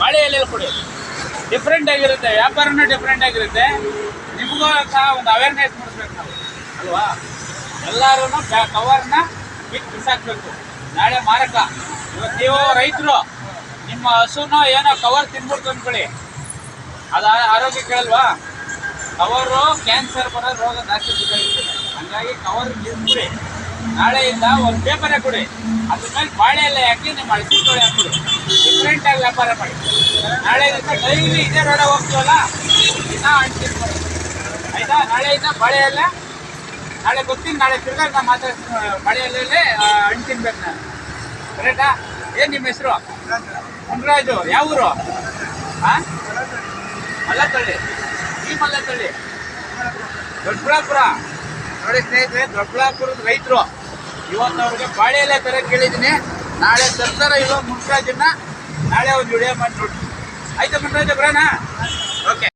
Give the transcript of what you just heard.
ಬಾಳೆ ಎಲೆಯಲ್ಲಿ ಕೊಡಿ. ಡಿಫ್ರೆಂಟ್ ಆಗಿರುತ್ತೆ, ವ್ಯಾಪಾರನೂ ಡಿಫ್ರೆಂಟ್ ಆಗಿರುತ್ತೆ. ನಿಮಗೂ ಸಹ ಒಂದು ಅವೇರ್ನೆಸ್ ಮಾಡಿಸ್ಬೇಕು ನಾವು. ಅಲ್ವಾ? ಎಲ್ಲರೂ ಕವರ್ನ ಬಿಟ್ಟು ಬಿಸಾಕ್ಬೇಕು. ನಾಳೆ ಮಾರಕ. ಇವತ್ತು ನೀವು ರೈತರು, ನಿಮ್ಮ ಹಸುನೋ ಏನೋ ಕವರ್ ತಿನ್ಬಿಡ್ತು ಅಂದ್ಕೊಳ್ಳಿ ಅದು ಆರೋಗ್ಯ ಕೇಳಲ್ವಾ ಕವರು ಕ್ಯಾನ್ಸರ್ ಬರೋ ರೋಗ ಜಾಸ್ತಿ ಬಿದ್ದಾಗಿರ್ತದೆ ಹಂಗಾಗಿ ಕವರ್ ತಿನ್ಬಿಡಿ. ನಾಳೆಯಿಂದ ಒಂದು ಪೇಪರೇ ಕೊಡಿ. ಅದ್ರ ಮೇಲೆ ಬಾಳೆ ಎಲೆ ಹಾಕಿ ನಿಮ್ಮ ಅಳಿಸಿ ಕೊಡಿ ಹಾಕ್ಬಿಡಿ. ವ್ಯಾಪಾರ ಮಾಡಿ ನಾಳೆಯಿಂದ ಡೈಲಿ ಇದೇ ರೋಡ ಹೋಗ್ತೀವಲ್ಲ ದಿನ ಹಣ್ಣು ಆಯಿತಾ? ನಾಳೆಯಿಂದ ಬಾಳೆ ಎಲೆ ನಾಳೆ ಗೊತ್ತಿಲ್ಲ, ನಾಳೆ ತಿರ್ಗಾ ನಾ ಮಾತಾಡ್ತೀನಿ ಬಾಳೆ ಎಲೆಯಲ್ಲೇ ಹಣ್ಣು ತಿನ್ಬೇಕು ನಾನು. ಕರೆಕ್ಟಾ ಏನು ನಿಮ್ಮ ಹೆಸರು? ಮುನ್ರಾಜು. ಯಾವ ಊರು? ಹಾಂ ಮಲ್ಲತ್ತಳ್ಳಿ. ಈ ಮಲ್ಲತ್ತಳ್ಳಿ. ದೊಡ್ಡಬಳ್ಳಾಪುರ. ನೋಡಿ ಸ್ನೇಹಿತರೆ, ದೊಡ್ಡಬಳ್ಳಾಪುರದ ರೈತರು. ಇವತ್ತು ಅವ್ರಿಗೆ ಬಾಳೆ ಎಲೆ ತರ ಕೇಳಿದ್ದೀನಿ. ನಾಳೆ ತರ್ತಾರ ಇರೋ ಮುನ್ರಾಜನ್ನ ನಾಳೆ ಒಂದು ವಿಡಿಯೋ ಮಾಡಿ ನೋಡಿ. ಆಯ್ತಾ ಮುನ್ರಾಜ ಬರೋಣ?